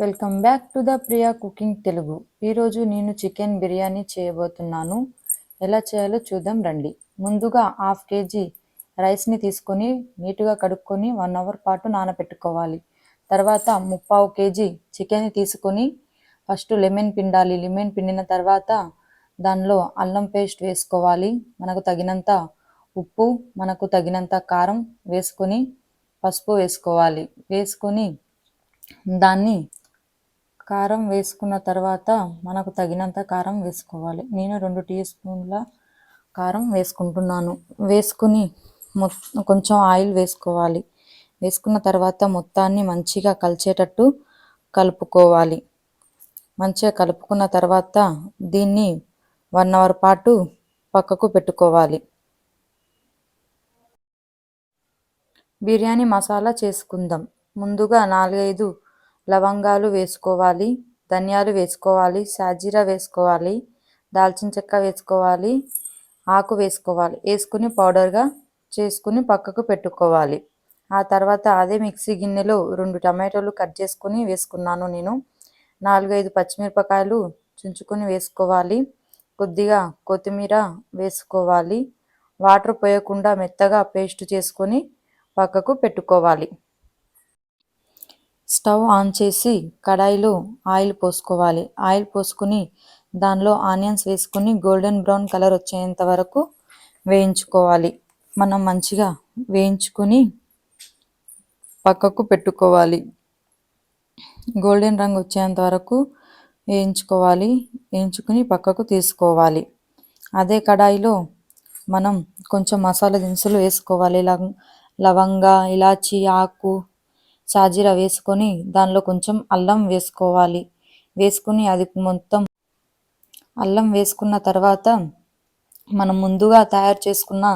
Welcome back to the Priya cooking Telugu. ఈరోజు నేను chicken biryani చేయబోతున్నాను. ఎలా చేయాలో చూద్దాం రండి. ముందుగా హాఫ్ కేజీ రైస్ని తీసుకొని నీట్గా కడుక్కొని వన్ అవర్ పాటు నానబెట్టుకోవాలి తర్వాత ముప్పావు కేజీ చికెన్ తీసుకొని ఫస్ట్ లెమన్ పిండాలి. లెమన్ పిండిన తర్వాత దానిలో అల్లం పేస్ట్ వేసుకోవాలి. మనకు తగినంత ఉప్పు మనకు తగినంత కారం వేసుకొని పసుపు వేసుకోవాలి. వేసుకొని దాన్ని కారం వేసుకున్న తర్వాత మనకు తగినంత కారం వేసుకోవాలి. నేను రెండు టీ స్పూన్ల కారం వేసుకుంటున్నాను. వేసుకుని కొంచెం ఆయిల్ వేసుకోవాలి. వేసుకున్న తర్వాత మొత్తాన్ని మంచిగా కలిచేటట్టు కలుపుకోవాలి. మంచిగా కలుపుకున్న తర్వాత దీన్ని వన్ అవర్ పాటు పక్కకు పెట్టుకోవాలి. బిర్యానీ మసాలా చేసుకుందాం. ముందుగా నాలుగైదు లవంగాలు వేసుకోవాలి ధనియాలు వేసుకోవాలి సాజీరా వేసుకోవాలి దాల్చిన చెక్క వేసుకోవాలి ఆకు వేసుకోవాలి. వేసుకుని పౌడర్గా చేసుకుని పక్కకు పెట్టుకోవాలి. ఆ తర్వాత అదే మిక్సీ గిన్నెలో రెండు టమాటోలు కట్ చేసుకుని వేసుకున్నాను నేను. నాలుగైదు పచ్చిమిరపకాయలు చుంచుకొని వేసుకోవాలి. కొద్దిగా కొత్తిమీర వేసుకోవాలి. వాటర్ పోయకుండా మెత్తగా పేస్ట్ చేసుకొని పక్కకు పెట్టుకోవాలి. స్టవ్ ఆన్ చేసి కడాయిలో ఆయిల్ పోసుకోవాలి. ఆయిల్ పోసుకుని దానిలో ఆనియన్స్ వేసుకుని గోల్డెన్ బ్రౌన్ కలర్ వచ్చేంత వరకు వేయించుకోవాలి. మనం మంచిగా వేయించుకొని పక్కకు పెట్టుకోవాలి. గోల్డెన్ రంగు వచ్చేంత వరకు వేయించుకోవాలి. వేయించుకుని పక్కకు తీసుకోవాలి. అదే కడాయిలో మనం కొంచెం మసాలా దినుసులు వేసుకోవాలి. లవంగ ఇలాచి ఆకు సాజీరా వేసుకొని దానిలో కొంచెం అల్లం వేసుకోవాలి. వేసుకుని అది మొత్తం అల్లం వేసుకున్న తర్వాత మనం ముందుగా తయారు చేసుకున్న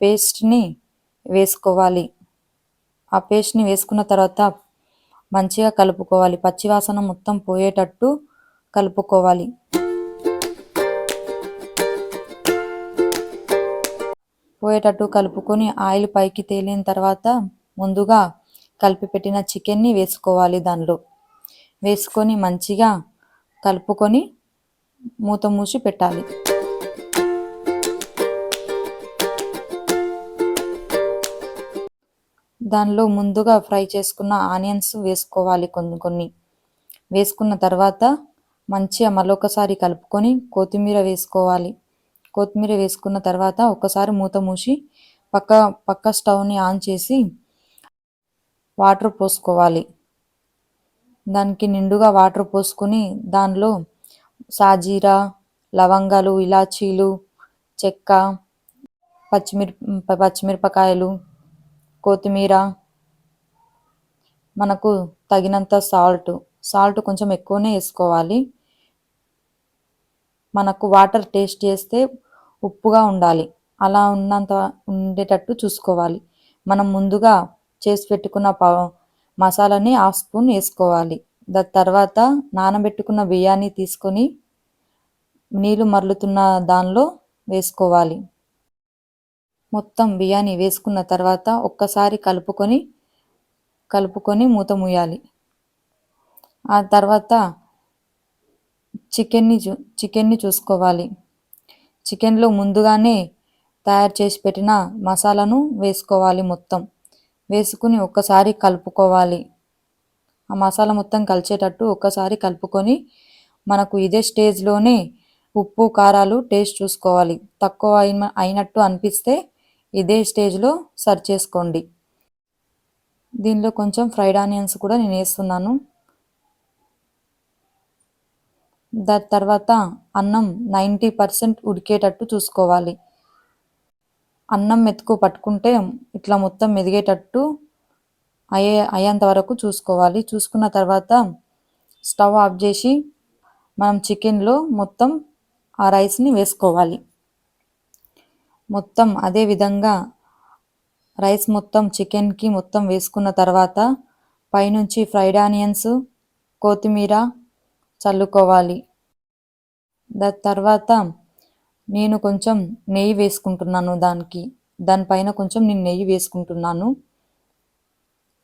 పేస్ట్ని వేసుకోవాలి. ఆ పేస్ట్ని వేసుకున్న తర్వాత మంచిగా కలుపుకోవాలి. పచ్చివాసన మొత్తం పోయేటట్టు కలుపుకోవాలి. పోయేటట్టు కలుపుకొని ఆయిల్ పైకి తేలిన తర్వాత ముందుగా కలిపి పెట్టిన చికెన్ని వేసుకోవాలి దానిలో. వేసుకొని మంచిగా కలుపుకొని మూత మూసి పెట్టాలి. దానిలో ముందుగా ఫ్రై చేసుకున్న ఆనియన్స్ వేసుకోవాలి కొన్ని కొన్ని. వేసుకున్న తర్వాత మంచిగా మళ్ళొకసారి కలుపుకొని కొత్తిమీర వేసుకోవాలి. కొత్తిమీర వేసుకున్న తర్వాత ఒకసారి మూత మూసి పక్క పక్క స్టవ్ని ఆన్ చేసి వాటర్ పోసుకోవాలి. దానికి నిండుగా వాటర్ పోసుకుని దానిలో సాజీరా లవంగాలు ఇలాచీలు చెక్క పచ్చిమిర పచ్చిమిరపకాయలు కొత్తిమీర మనకు తగినంత సాల్ట్. సాల్ట్ కొంచెం ఎక్కువనే వేసుకోవాలి. మనకు వాటర్ టేస్ట్ చేస్తే ఉప్పుగా ఉండాలి. అలా ఉన్నంత ఉండేటట్టు చూసుకోవాలి. మనం ముందుగా చేసి పెట్టుకున్న మసాలాని హాఫ్ స్పూన్ వేసుకోవాలి. దాని తర్వాత నానబెట్టుకున్న బియ్యాన్ని తీసుకొని నీళ్ళు మరలుతున్న దానిలో వేసుకోవాలి. మొత్తం బియ్యాన్ని వేసుకున్న తర్వాత ఒక్కసారి కలుపుకొని కలుపుకొని మూత మూయాలి. ఆ తర్వాత చికెన్ని చూ చికెన్ని చూసుకోవాలి. చికెన్లో ముందుగానే తయారు చేసి పెట్టిన మసాలాను వేసుకోవాలి మొత్తం. వేసుకుని ఒక్కసారి కలుపుకోవాలి. ఆ మసాలా మొత్తం కలిసేటట్టు ఒక్కసారి కలుపుకొని మనకు ఇదే స్టేజ్లోనే ఉప్పు కారాలు టేస్ట్ చూసుకోవాలి. తక్కువ అయిన అయినట్టు అనిపిస్తే ఇదే స్టేజ్లో సర్వ్ చేసుకోండి. దీనిలో కొంచెం ఫ్రైడ్ ఆనియన్స్ కూడా నేను వేస్తున్నాను. దాని తర్వాత అన్నం నైంటీ పర్సెంట్ ఉడికేటట్టు చూసుకోవాలి. అన్నం మెతుకు పట్టుకుంటే ఇట్లా మొత్తం మెదిగేటట్టు అయ్యే అయ్యేంత వరకు చూసుకోవాలి. చూసుకున్న తర్వాత స్టవ్ ఆఫ్ చేసి మనం చికెన్లో మొత్తం ఆ రైస్ని వేసుకోవాలి. మొత్తం అదే విధంగా రైస్ మొత్తం చికెన్కి మొత్తం వేసుకున్న తర్వాత పైనుంచి ఫ్రైడ్ ఆనియన్స్ కొత్తిమీర చల్లుకోవాలి. దాని తర్వాత నేను కొంచెం నెయ్యి వేసుకుంటున్నాను దానికి. దానిపైన కొంచెం నేను నెయ్యి వేసుకుంటున్నాను.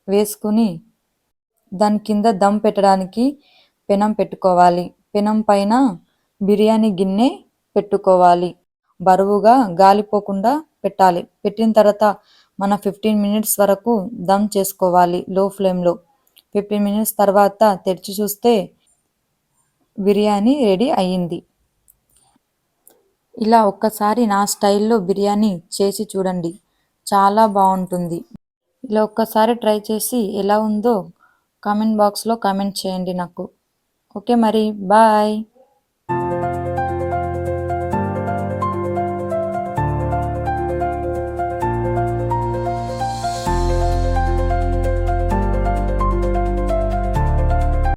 వేసుకుని దాని కింద దమ్ పెట్టడానికి పెనం పెట్టుకోవాలి. పెనం పైన బిర్యానీ గిన్నె పెట్టుకోవాలి. బరువుగా గాలిపోకుండా పెట్టాలి. పెట్టిన తర్వాత మన ఫిఫ్టీన్ మినిట్స్ వరకు దమ్ చేసుకోవాలి లో ఫ్లేమ్లో. ఫిఫ్టీన్ మినిట్స్ తర్వాత తెరిచి చూస్తే బిర్యానీ రెడీ అయ్యింది. ఇలా ఒక్కసారి నా స్టైల్లో బిర్యానీ చేసి చూడండి. చాలా బాగుంటుంది. ఇలా ఒక్కసారి ట్రై చేసి ఎలా ఉందో కామెంట్ బాక్స్లో కామెంట్ చేయండి నాకు. ఓకే మరి బాయ్.